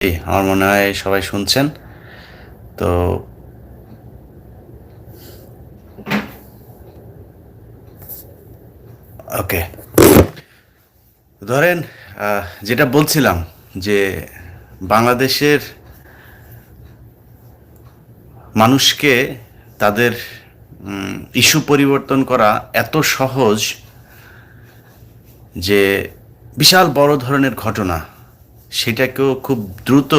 আমার মনে হয় সবাই শুনছেন। তো ওকে। ধরেন যেটা বলছিলাম যে বাংলাদেশের মানুষকে তাদের ইস্যু পরিবর্তন করা এত সহজ যে বিশাল বড় ধরনের ঘটনা। সেটাকেও খুব দ্রুত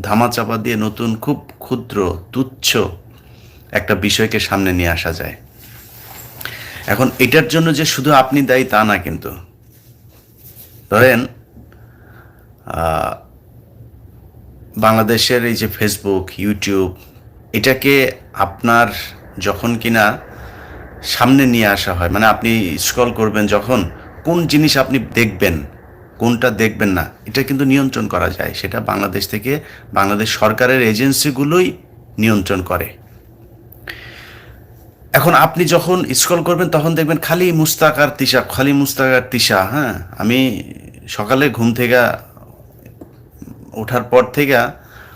ধামাচাপা দিয়ে নতুন, খুব ক্ষুদ্র, তুচ্ছ একটা বিষয়কে সামনে নিয়ে আসা যায়। এখন এটার জন্য যে শুধু আপনি দায়ী তা না কিন্তু। ধরেন বাংলাদেশের এই যে ফেসবুক ইউটিউব এটাকে আপনার যখন কিনা সামনে নিয়ে আসা হয় মানে আপনি স্ক্রল করবেন যখন, কোন জিনিস আপনি দেখবেন কোনটা দেখবেন না, এটা কিন্তু নিয়ন্ত্রণ করা যায়। সেটা বাংলাদেশ থেকে বাংলাদেশ সরকারের এজেন্সিগুলোই নিয়ন্ত্রণ করে। এখন আপনি যখন স্ক্রল করবেন, তখন দেখবেন খালি মুস্তাক আর তিশা, খালি মুস্তাক আর তিশা হ্যাঁ? আমি সকালে ঘুম থেকে ওঠার পর থেকে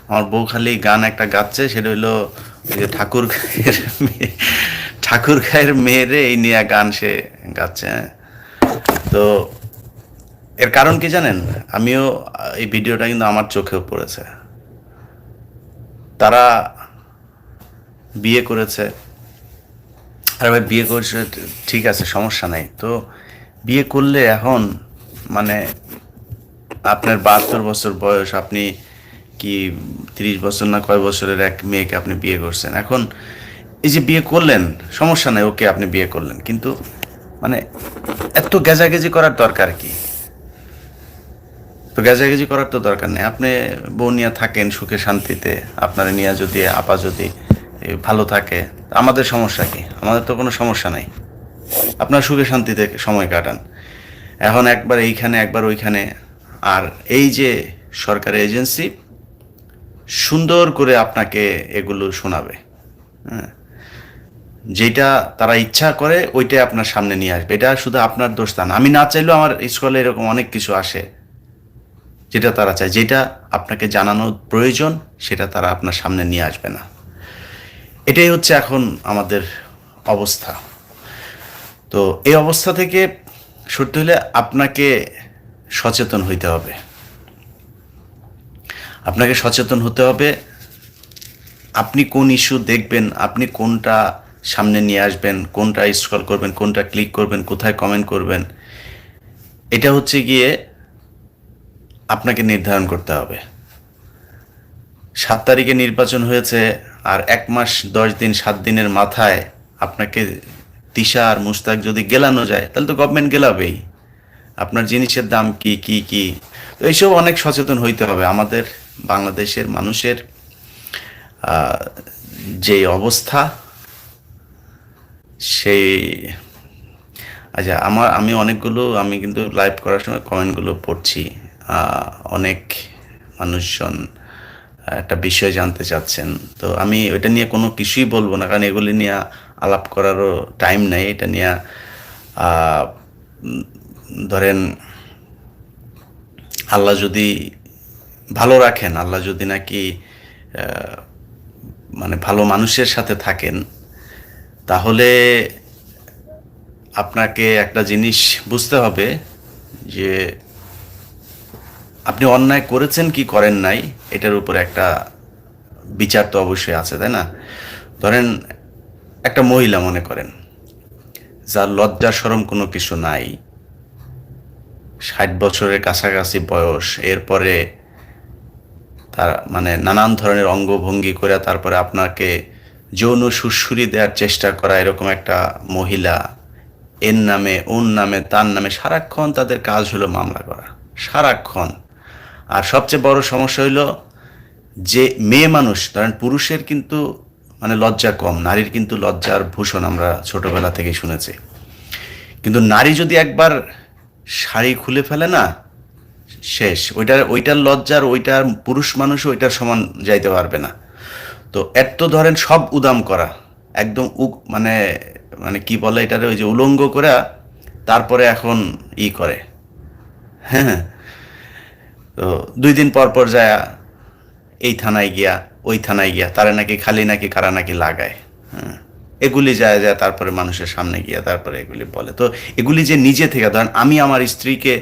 আমার বউ খালি গান একটা গাচ্ছে, সেটা হইল যে ঠাকুর মেয়ে, ঠাকুর গায়ের মেয়েরে এই নিয়ে গান সে গাচ্ছে হ্যাঁ? তো এর কারণ কি জানেন? আমিও এই ভিডিওটা কিন্তু আমার চোখেও পড়েছে। তারা বিয়ে করেছে। আরে ভাই, বিয়ে করছে, ঠিক আছে, সমস্যা নাই। তো বিয়ে করলে এখন মানে আপনার বাহাত্তর বছর বয়স, আপনি কি তিরিশ বছর না কয় বছরের এক মেয়েকে আপনি বিয়ে করছেন? এখন এই যে বিয়ে করলেন, সমস্যা নাই, ওকে আপনি বিয়ে করলেন। কিন্তু মানে এত গেজাগেজি করার দরকার কি? তো গেজাগেজি করার তো দরকার নেই। আপনি বউ নিয়ে থাকেন সুখে শান্তিতে, আপনার নিয়ে যদি, আপা যদি ভালো থাকে, আমাদের সমস্যা কি? আমাদের তো কোনো সমস্যা নাই। আপনার সুখে শান্তিতে সময় কাটান। এখন একবার এইখানে, একবার ওইখানে। আর এই যে সরকারি এজেন্সি সুন্দর করে আপনাকে এগুলো শোনাবে। হ্যাঁ। যেটা তারা ইচ্ছা করে, ওইটাই আপনার সামনে নিয়ে আসবে। এটা শুধু আপনার দোষ তা না। আমি না চাইলেও আমার স্কুলে এরকম অনেক কিছু আসে। যেটা তারা চায়, যেটা আপনাকে জানানোর প্রয়োজন, সেটা তারা আপনার সামনে নিয়ে আসবে না। এটাই হচ্ছে এখন আমাদের অবস্থা। তো এই অবস্থা থেকে সরতে হলে আপনাকে সচেতন হইতে হবে। আপনাকে সচেতন হতে হবে, আপনি কোন ইস্যু দেখবেন, আপনি কোনটা সামনে নিয়ে আসবেন, কোনটা স্ক্রল করবেন, কোনটা ক্লিক করবেন, কোথায় কমেন্ট করবেন, এটা হচ্ছে গিয়ে আপনাকে নির্ধারণ করতে হবে। সাত তারিখে নির্বাচন হয়েছে আর এক মাস, দশ দিন, সাত দিনের মাথায় আপনাকে তিশা আর মুস্তাক যদি গেলানো যায়, তাহলে তো গভর্নমেন্ট গেলাবেই। আপনার জিনিসের দাম কি কি কি? তো এইসব অনেক সচেতন হইতে হবে। আমাদের বাংলাদেশের মানুষের যে অবস্থা, সেই আচ্ছা আমার, আমি অনেকগুলো, আমি কিন্তু লাইভ করার সময় কমেন্টগুলো পড়ছি। অনেক মানুষজন একটা বিষয় জানতে চাচ্ছেন। তো আমি ওইটা নিয়ে কোনো কিছুই বলব না, কারণ এগুলি নিয়ে আলাপ করারও টাইম নেই। এটা নিয়ে ধরেন, আল্লাহ যদি ভালো রাখেন, আল্লাহ যদি নাকি মানে ভালো মানুষের সাথে থাকেন, তাহলে আপনাকে একটা জিনিস বুঝতে হবে যে আপনি অন্যায় করেছেন কি করেন নাই, এটার উপর একটা বিচার তো অবশ্যই আছে, তাই না? ধরেন, একটা মহিলা মনে করেন, যার লজ্জা সরম কোনো কিছু নাই, ষাট বছরের কাছাকাছি বয়স, এরপরে তার মানে নানান ধরনের অঙ্গভঙ্গি করে তারপরে আপনাকে যৌন সুশ্রুরি দেওয়ার চেষ্টা করা এরকম একটা মহিলা, এর নামে, ওর নামে, তার নামে সারাক্ষণ তাদের কাজ হলো মামলা করা, সারাক্ষণ। আর সবচেয়ে বড় সমস্যা হইল যে মেয়ে মানুষ, ধরেন পুরুষের কিন্তু মানে লজ্জা কম, নারীর কিন্তু লজ্জার ভূষণ আমরা ছোটবেলা থেকেই শুনেছি। কিন্তু নারী যদি একবার শাড়ি খুলে ফেলে না, শেষ। ওইটার ওইটার লজ্জার, ওইটার পুরুষ মানুষ ওইটার সমান যাইতে পারবে না। তো এত ধরেন সব উদাম করা, একদম উক মানে মানে কি বলে এটারে, ওই যে উলঙ্গ করা, তারপরে এখন ই করে। হ্যাঁ। তো দুই দিন পর পর যায় এই থানায় গিয়া, ওই থানায় গিয়া, তারা নাকি খালি নাকি, কারা নাকি লাগায় হ্যাঁ। এগুলি যায় যায় তারপরে মানুষের সামনে গিয়া তারপরে এগুলি বলে। তো এগুলি যে নিজে থেকে, ধরেন আমি আমার স্ত্রীকে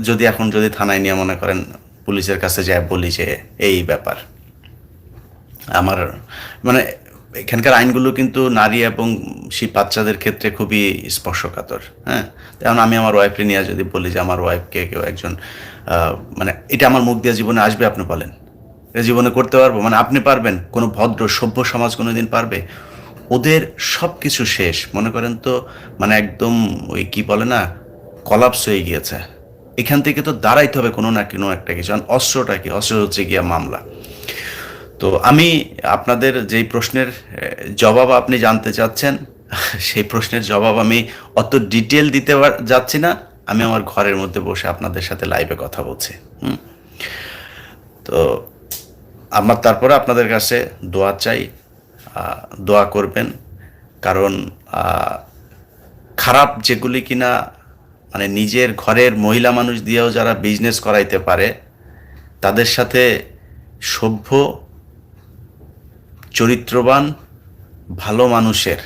যদি এখন যদি থানায় নিয়ে মনে করেন পুলিশের কাছে যায় বলি যে এই ব্যাপার। আমার মানে এখানকার আইনগুলো কিন্তু নারী এবং সেই বাচ্চাদের ক্ষেত্রে খুবই স্পর্শকাতর হ্যাঁ। তেমন আমি আমার ওয়াইফকে নিয়ে যদি বলি যে আমার ওয়াইফকে কেউ একজন মানে এটা আমার মুখ দিয়ে জীবনে আসবে, আপনি বলেন। এটা জীবনে করতে পারব? মানে আপনি পারবেন? কোনো ভদ্র, সভ্য সমাজ কোনোদিন পারবে? ওদের সব কিছু শেষ। মনে করেন তো মানে একদম ওই কি বলে না কলাপস হয়ে গিয়েছে। এখান থেকে তো দাঁড়াইতে হবে কোনো না কোনো একটা কিছু। আর অস্ত্রটা কি? অস্ত্র হচ্ছে গিয়া মামলা। তো আমি আপনাদের যেই প্রশ্নের জবাব আপনি জানতে চাচ্ছেন, সেই প্রশ্নের জবাব আমি অত ডিটেল দিতে যাচ্ছি না। আমি আমার ঘরের মধ্যে বসে আপনাদের সাথে লাইভে কথা বলছি, হুম? তো আমার তারপরে আপনাদের কাছে দোয়া চাই দোয়া করবেন, কারণ খারাপ যেগুলি কিনা মানে নিজের ঘরের মহিলা মানুষ দিয়েও যারা বিজনেস করাইতে পারে, তাদের সাথে সভ্য, চরিত্রবান, ভালো মানুষের,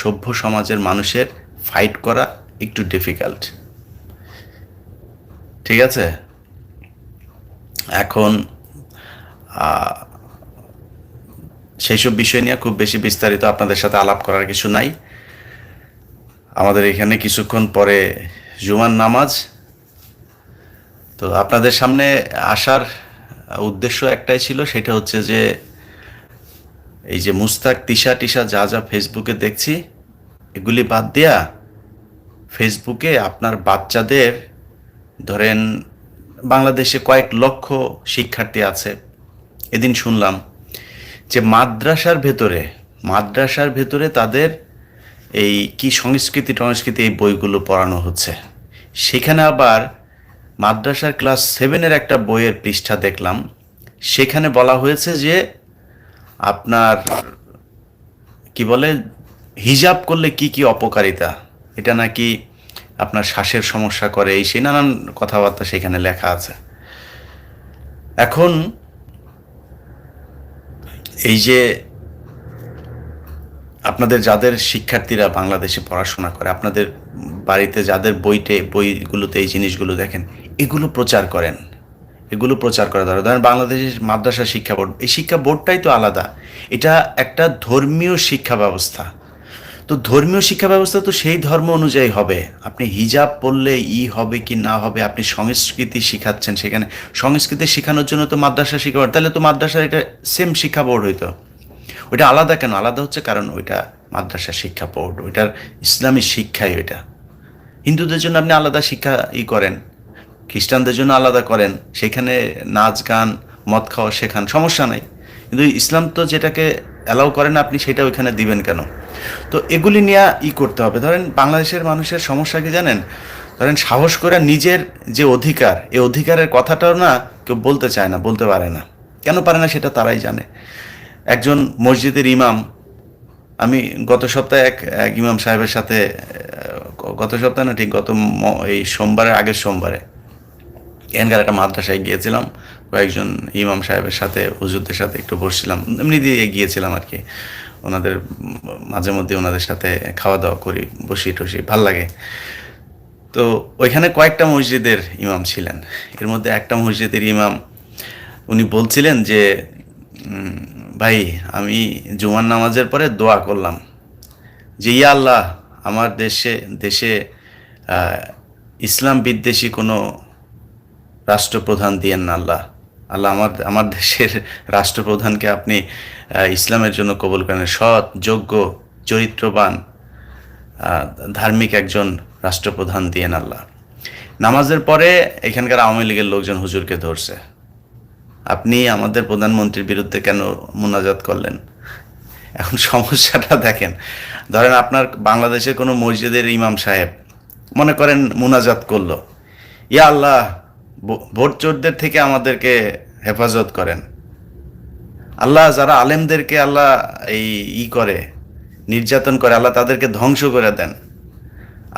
সভ্য সমাজের মানুষের ফাইট করা একটু ডিফিকাল্ট ঠিক আছে? এখন আহ, সেই সব বিষয় নিয়ে খুব বেশি বিস্তারিত আপনাদের সাথে আলাপ করার কিছু নাই। আমাদের এখানে কিছুক্ষণ পরে জুমার নামাজ। তো আপনাদের সামনে আসার উদ্দেশ্য একটাই ছিল সেটা হচ্ছে যে এই যে মুস্তাক তিশা টিশা যা যা ফেসবুকে দেখছি এগুলি বাদ দিয়া ফেসবুকে আপনার বাচ্চাদের, ধরেন বাংলাদেশে কয়েক লক্ষ শিক্ষার্থী আছে। এদিন শুনলাম যে মাদ্রাসার ভেতরে মাদ্রাসার ভেতরে তাদের এই কি সংস্কৃতি টংস্কৃতি এই বইগুলো পড়ানো হচ্ছে। সেখানে আবার মাদ্রাসার ক্লাস সেভেনের একটা বইয়ের পৃষ্ঠা দেখলাম। সেখানে বলা হয়েছে যে আপনার কি বলে, হিজাব করলে কি কি অপকারিতা? এটা নাকি আপনার শ্বাসের সমস্যা করে, এই সেই নানান কথাবার্তা সেখানে লেখা আছে। এখন এই যে আপনাদের যাদের শিক্ষার্থীরা বাংলাদেশে পড়াশোনা করে, আপনাদের বাড়িতে যাদের বইতে বইগুলোতে এই জিনিসগুলো দেখেন, এগুলো প্রচার করেন। এগুলো প্রচার করা দরকার ধরেন বাংলাদেশের মাদ্রাসা শিক্ষা বোর্ড, এই শিক্ষা বোর্ডটাই তো আলাদা। এটা একটা ধর্মীয় শিক্ষা ব্যবস্থা। তো ধর্মীয় শিক্ষা ব্যবস্থা তো সেই ধর্ম অনুযায়ী হবে। আপনি হিজাব পড়লে ই হবে কি না হবে, আপনি সংস্কৃতি শিখাচ্ছেন সেখানে। সংস্কৃতি শেখানোর জন্য তো মাদ্রাসা শিক্ষা বোর্ড তাহলে তো মাদ্রাসার এটা সেম শিক্ষা বোর্ড হইতো। ওইটা আলাদা কেন? আলাদা হচ্ছে কারণ ওইটা মাদ্রাসা শিক্ষা বোর্ড ওইটার ইসলামী শিক্ষাই ওইটা। হিন্দুদের জন্য আপনি আলাদা শিক্ষা ই করেন, খ্রিস্টানদের জন্য আলাদা করেন, সেখানে নাচ গান, মদ খাওয়া শেখান, সমস্যা নাই। কিন্তু ইসলাম তো যেটাকে অ্যালাউ করে না আপনি সেটা ওইখানে দিবেন কেন? তো এগুলি নিয়ে ই করতে হবে। ধরেন বাংলাদেশের মানুষের সমস্যা কি জানেন? ধরেন সাহস করে নিজের যে অধিকার, এই অধিকারের কথাটাও না কেউ বলতে চায় না, বলতে পারে না। কেন পারে না সেটা তারাই জানে। একজন মসজিদের ইমাম, আমি গত সপ্তাহে এক এক ইমাম সাহেবের সাথে গত সপ্তাহে না ঠিক গত এই সোমবারের আগের সোমবারে এখানকার একটা মাদ্রাসায় গিয়েছিলাম। কয়েকজন ইমাম সাহেবের সাথে, হুজুরদের সাথে একটু বসছিলাম। এমনি দিয়ে গিয়েছিলাম আর কি। ওনাদের, মাঝে মধ্যে ওনাদের সাথে খাওয়া দাওয়া করি, বসি, টসি, ভালো লাগে। তো ওইখানে কয়েকটা মসজিদের ইমাম ছিলেন। এর মধ্যে একটা মসজিদের ইমাম, উনি বলছিলেন যে ভাই, আমি জুমার নামাজের পরে দোয়া করলাম যে, ইয়া আল্লাহ, আমার দেশে দেশে ইসলাম বিদ্বেষী কোনো রাষ্ট্রপ্রধান দিয়েন না আল্লাহ। আল্লাহ আমার আমার দেশের রাষ্ট্রপ্রধানকে আপনি ইসলামের জন্য কবুল করেন। সৎ, যোগ্য, চরিত্রবান ধার্মিক একজন রাষ্ট্রপ্রধান দিয়েন আল্লাহ। নামাজের পরে এখানকার আওয়ামী লীগের লোকজন হুজুরকে ধরছে। আপনি আমাদের প্রধানমন্ত্রীর বিরুদ্ধে কেন মোনাজাত করলেন? এখন সমস্যাটা দেখেন। ধরেন আপনার বাংলাদেশের কোনো মসজিদের ইমাম সাহেব মনে করেন মোনাজাত করল। ইয়া আল্লাহ ভোট চোরদের থেকে আমাদেরকে হেফাজত করেন। আল্লাহ যারা আলেমদেরকে আল্লাহ এই ই করে, নির্যাতন করে, আল্লাহ তাদেরকে ধ্বংস করে দেন।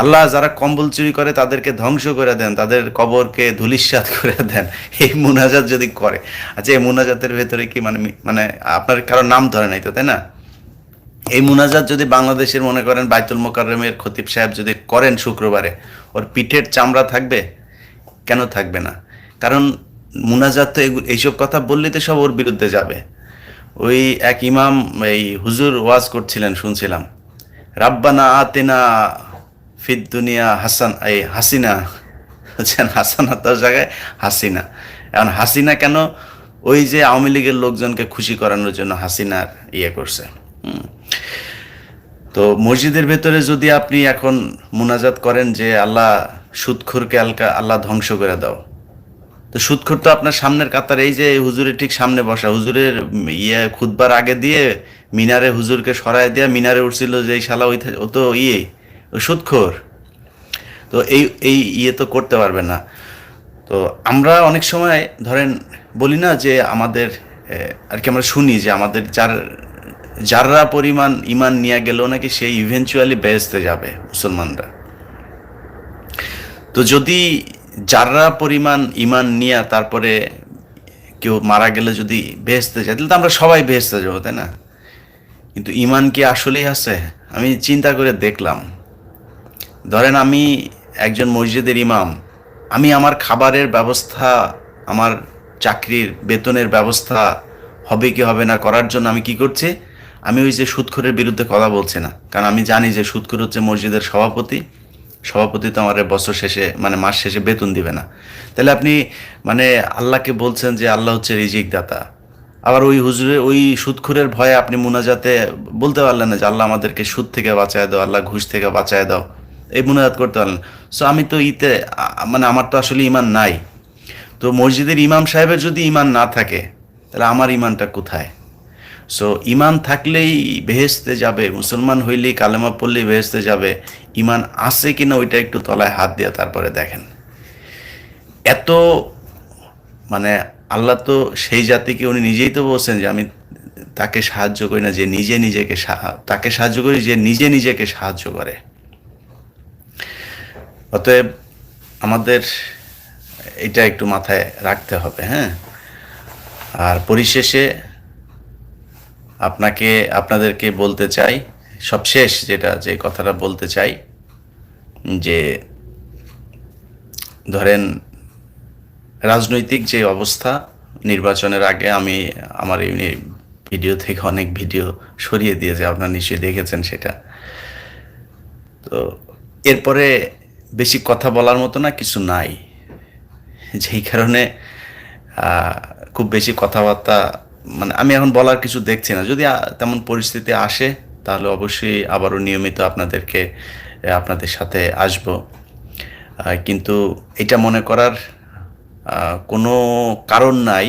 আল্লাহ যারা কম্বল চুরি করে, তাদেরকে ধ্বংস করে দেন, তাদের কবরকে ধুলিস্বাদ করে দেন। এই মুনাজাত যদি করে আচ্ছা এই মুনাজাতের ভেতরে কি মানে মানে আপনার কারও নাম ধরে নাই তো, তাই না? এই মুনাজাত যদি বাংলাদেশের মনে করেন, বাইতুল মোকাররমের খতিব সাহেব যদি করেন শুক্রবারে, ওর পিঠের চামড়া থাকবে? কেন থাকবে না? কারণ মুনাজাত তো এইসব কথা বললে তো সব ওর বিরুদ্ধে যাবে। ওই এক ইমাম, এই হুজুর ওয়াজ করছিলেন, শুনছিলাম। রাব্বানা আতেনা ফিদ দুনিয়া হাসান, এই হাসিনা বুঝছেন হাসানা তার জায়গায় হাসিনা। এখন হাসিনা কেন? ওই যে আওয়ামী লীগের লোকজনকে খুশি করানোর জন্য হাসিনার ইয়ে করছে। তো মসজিদের ভেতরে যদি আপনি এখন মুনাজাত করেন যে আল্লাহ সুদখোরকে আলকা আল্লাহ ধ্বংস করে দাও। তো সুদখোর তো আপনার সামনের কাতার, এই যে হুজুরের ঠিক সামনে বসা, হুজুরের ইয়ে খুদবার আগে দিয়ে মিনারে হুজুরকে সরায় দিয়ে মিনারে উঠছিল যে শালা ওই ও তো ইয়ে ও সুদখোর তো এই এই ইয়ে তো করতে পারবে না। তো আমরা অনেক সময় ধরেন বলি না যে আমাদের আর কি আমরা শুনি যে আমাদের যার, যাররা পরিমাণ ইমান নিয়ে গেলেও নাকি সেই ইভেনচুয়ালি বেহেস্তে যাবে মুসলমানরা। তো যদি যাররা পরিমাণ ইমান নিয়ে তারপরে কেউ মারা গেলে যদি বেহেস্তে যায়, তাহলে তো আমরা সবাই বেহেস্তে যাব, তাই না? কিন্তু ইমান কি আসলেই আছে? আমি চিন্তা করে দেখলাম। ধরেন আমি একজন মসজিদের ইমাম, আমি আমার খাবারের ব্যবস্থা, আমার চাকরির বেতনের ব্যবস্থা হবে কি হবে না করার জন্য আমি কি করছি? আমি ওই যে সুদখোরের বিরুদ্ধে কথা বলছি না। কারণ আমি জানি যে সুদখোর হচ্ছে মসজিদের সভাপতি। সভাপতি তো আমার বছর শেষে মানে মাস শেষে বেতন দিবে না। তাহলে আপনি মানে আল্লাহকে বলছেন যে আল্লাহ হচ্ছে রিজিক দাতা আবার ওই হুজুরের ওই সুদখুরের ভয়ে আপনি মুনাজাতে বলতে পারলেন না যে আল্লাহ আমাদেরকে সুদ থেকে বাঁচায় দাও, আল্লাহ ঘুষ থেকে বাঁচায় দাও। এই মুনাজাত করতে পারলেন সো আমি তো ইতে মানে আমার তো আসলে ইমান নাই। তো মসজিদের ইমাম সাহেবের যদি ইমান না থাকে, তাহলে আমার ইমানটা কোথায়? সো ইমান থাকলেই বেহেস্তে যাবে, মুসলমান হইলেই কালেমা পড়লেই বেহেস্তে যাবে। ইমান আছে কিনা ওইটা একটু তলায় হাত দিয়ে তারপরে দেখেন। এত মানে আল্লাহ তো সেই জাতিকে উনি নিজেই তো বলছেন যে আমি তাকে সাহায্য করি না, যে নিজে নিজেকে তাকে সাহায্য করি যে নিজে নিজেকে সাহায্য করে। অতএব আমাদের এটা একটু মাথায় রাখতে হবে হ্যাঁ? আর পরিশেষে আপনাকে, আপনাদেরকে বলতে চাই, সবশেষ যেটা, যে কথাটা বলতে চাই, যে ধরেন, রাজনৈতিক যে অবস্থা নির্বাচনের আগে আমি আমার এই ভিডিও থেকে অনেক ভিডিও সরিয়ে দিয়েছে, আপনারা নিশ্চয়ই দেখেছেন সেটা। তো এরপরে বেশি কথা বলার মতো না, কিছু নাই। যেই কারণে খুব বেশি কথাবার্তা মানে আমি এখন বলার কিছু দেখছি না। যদি তেমন পরিস্থিতি আসে, তাহলে অবশ্যই আবারও নিয়মিত আপনাদেরকে আপনাদের সাথে আসব। কিন্তু এটা মনে করার কোনো কারণ নাই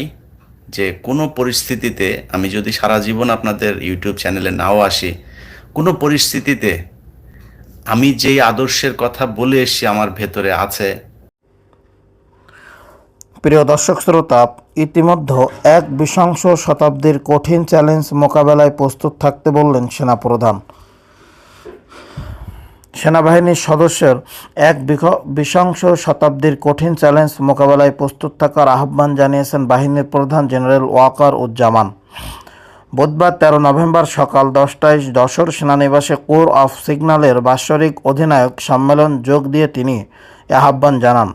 যে, কোনো পরিস্থিতিতে আমি যদি সারা জীবন আপনাদের ইউটিউব চ্যানেলে নাও আসি, কোনো পরিস্থিতিতে আমি যেই আদর্শের কথা বলে এসেছি আমার ভেতরে আছে প্রিয় দর্শক শ্রোতা, ইতিমধ্যে এক বিশংশ শতাব্দীর কঠিন চ্যালেঞ্জ মোকাবেলায় প্রস্তুত থাকতে বললেন সেনাপ্রধান। সেনাবাহিনীর সদস্যের এক বিশংশ শতাব্দীর কঠিন চ্যালেঞ্জ মোকাবেলায় প্রস্তুত থাকার আহ্বান জানিয়েছেন বাহিনীর প্রধান জেনারেল ওয়াকার উজ্জামান। বুধবার তেরো নভেম্বর সকাল দশটায় যশোর সেনানিবাসে কোর অফ সিগন্যালের বাৎসরিক অধিনায়ক সম্মেলন যোগ দিয়ে তিনি আহ্বান জানান।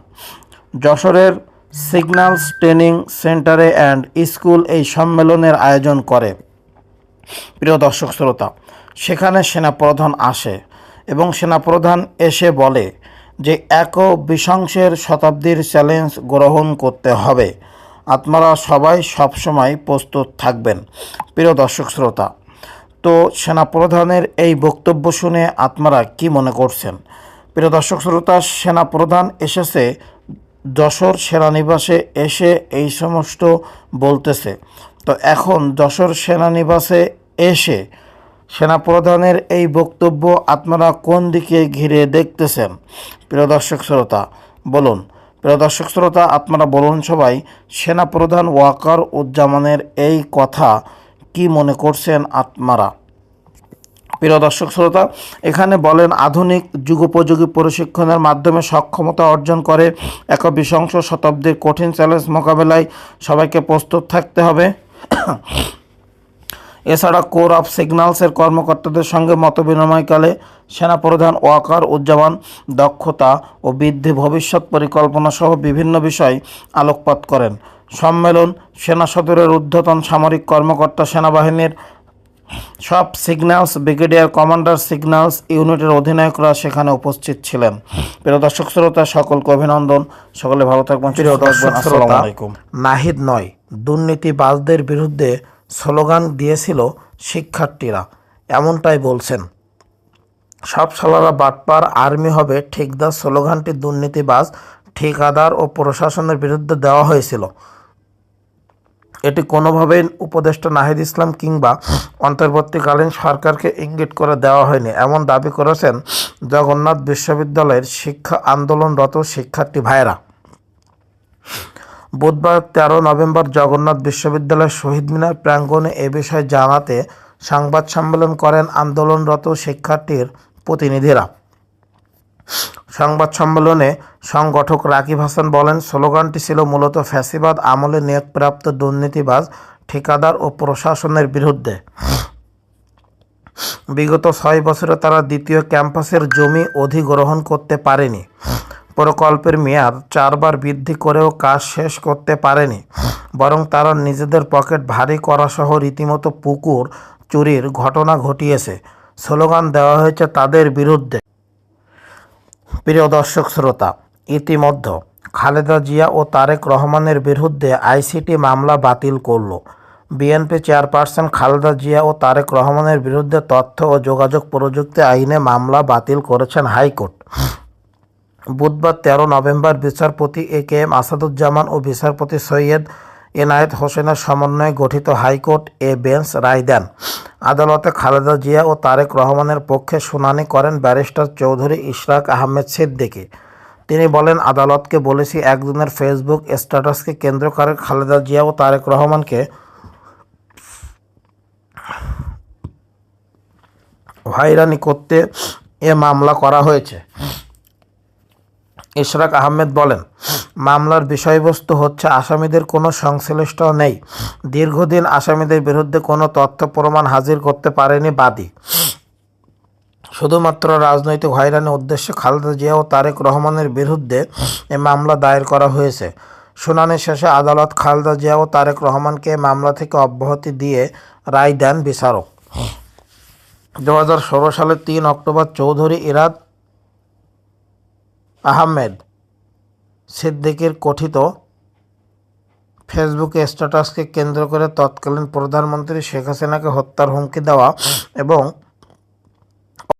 যশোরের সিগন্যালস ট্রেনিং সেন্টারে অ্যান্ড স্কুল এই সম্মেলনের আয়োজন করে। প্রিয় দর্শক শ্রোতা, সেখানে সেনাপ্রধান আসে এবং সেনাপ্রধান এসে বলে যে এক বিশংসের শতাব্দীর চ্যালেঞ্জ গ্রহণ করতে হবে। আপনারা সবাই সবসময় প্রস্তুত থাকবেন। প্রিয় দর্শক শ্রোতা, তো সেনাপ্রধানের এই বক্তব্য শুনে আপনারা কি মনে করছেন? প্রিয় দর্শক শ্রোতা, সেনাপ্রধান এসেছে যশোর সেনানিবাসে এসে এই সমস্ত বলতেছে। তো এখন যশোর সেনানিবাসে এসে সেনাপ্রধানের এই বক্তব্য আপনারা কোন দিকে ঘিরে দেখতেছেন? প্রিয় দর্শক শ্রোতা, বলুন। প্রিয় দর্শক শ্রোতা, আপনারা বলুন সবাই, সেনাপ্রধান ওয়াকার উজ্জামানের এই কথা কি মনে করছেন আপনারা? প্রিয় দর্শক শ্রোতা, এখানে বলেন, আধুনিক যুগোপযোগী প্রশিক্ষণের মাধ্যমে সক্ষমতা অর্জন করে এক বিংশ শতাব্দীর কঠিন চ্যালেঞ্জ মোকাবেলায় সবাইকে প্রস্তুত থাকতে হবে। এছাড়া কোর অফ সিগন্যালসের কর্মকর্তাদের সঙ্গে মতবিনিময়কালে সেনাপ্রধান ওয়াকার উজ্জামান দক্ষতা ও বৃদ্ধি ভবিষ্যৎ পরিকল্পনা সহ বিভিন্ন বিষয় আলোকপাত করেন। সম্মেলন সেনা সদরের ঊর্ধ্বতন সামরিক কর্মকর্তা সেনাবাহিনীর সব সিগন্যালস ব্রিগেডিয়ার কমান্ডার সিগন্যালস ইউনিটের অধিনায়করা সেখানে উপস্থিত ছিলেন। প্রিয় দর্শক শ্রোতা সকলকে অভিনন্দন। সকলে ভালো থাকবেন প্রিয় দর্শক শ্রোতা নাহিদ নয় দুর্নীতিবাজদের বিরুদ্ধে স্লোগান দিয়েছিল শিক্ষার্থীরা। এমনটাই বলছেন। সব সালারা বাটপার আর্মি হবে ঠিকদার স্লোগানটি দুর্নীতিবাজ ঠিকাদার ও প্রশাসনের বিরুদ্ধে দেওয়া হয়েছিল। এটি কোনোভাবেই উপদেষ্টা নাহিদ ইসলাম কিংবা অন্তর্বর্তীকালীন সরকারকে ইঙ্গিত করে দেওয়া হয়নি। এমন দাবি করেছেন জগন্নাথ বিশ্ববিদ্যালয়ের শিক্ষা আন্দোলনরত শিক্ষার্থী ভাইরা বুধবার তেরো নভেম্বর জগন্নাথ বিশ্ববিদ্যালয়ের শহীদ মিনার প্রাঙ্গণে এ বিষয়ে জানাতে সংবাদ সম্মেলন করেন আন্দোলনরত শিক্ষার্থীর প্রতিনিধিরা। সংবাদ সম্মেলনে সংগঠক রাকিব হাসান বলেন, স্লোগানটি ছিল মূলত ফ্যাসিবাদ আমলে নিয়োগপ্রাপ্ত দুর্নীতিবাজ, ঠিকাদার ও প্রশাসনের বিরুদ্ধে। বিগত ছয় বছরে তারা দ্বিতীয় ক্যাম্পাসের জমি অধিগ্রহণ করতে পারেনি। প্রকল্পের মেয়াদ চারবার বৃদ্ধি করেও কাজ শেষ করতে পারেনি। বরং তারা নিজেদের পকেট ভারী করাসহ রীতিমতো পুকুর চুরির ঘটনা ঘটিয়েছে। স্লোগান দেওয়া হয়েছে তাদের বিরুদ্ধে। প্রিয় দর্শক শ্রোতা, ইতিমধ্যে খালেদা জিয়া ও তারেক রহমানের বিরুদ্ধে আইসিটি মামলা বাতিল করল। বিএনপি চেয়ারপারসন খালেদা জিয়া ও তারেক রহমানের বিরুদ্ধে তথ্য ও যোগাযোগ প্রযুক্তি আইনে মামলা বাতিল করেছেন হাইকোর্ট। বুধবার তেরো নভেম্বর বিচারপতি এ কে এম আসাদুজ্জামান ও বিচারপতি সৈয়দ এনায়েত হোসেনের সমন্বয়ে গঠিত হাইকোর্ট এ বেঞ্চ রায় দেন। আদালতে খালেদা জিয়া ও তারেক রহমানের পক্ষে শুনানি করেন ব্যারিস্টার চৌধুরী ইশরাক আহমেদ সিদ্দিকী। তিনি বলেন, আদালতকে বলেছি একজনের ফেসবুক স্ট্যাটাসকে কেন্দ্র করে খালেদা জিয়া ও তারেক রহমানকে হয়রানি করতে এ মামলা করা হয়েছে। ইশরাক আহমেদ বলেন, মামলার বিষয়বস্তু হচ্ছে আসামিদের কোনো সংশ্লিষ্ট নেই। দীর্ঘদিন আসামিদের বিরুদ্ধে কোনো তথ্য প্রমাণ হাজির করতে পারেনি বাদী। শুধুমাত্র রাজনৈতিক হয়রানির উদ্দেশ্যে খালেদা জিয়া ও তারেক রহমানের বিরুদ্ধে এ মামলা দায়ের করা হয়েছে। শুনানি শেষে আদালত খালেদা জিয়া ও তারেক রহমানকে মামলা থেকে অব্যাহতি দিয়ে রায় দেন বিচারক। দু হাজার ষোলো সালের তিন অক্টোবর চৌধুরী ইরাদ আহমেদ সিদ্দিকির কথিত ফেসবুকে স্ট্যাটাসকে কেন্দ্র করে তৎকালীন প্রধানমন্ত্রী শেখ হাসিনাকে হত্যার হুমকি দেওয়া এবং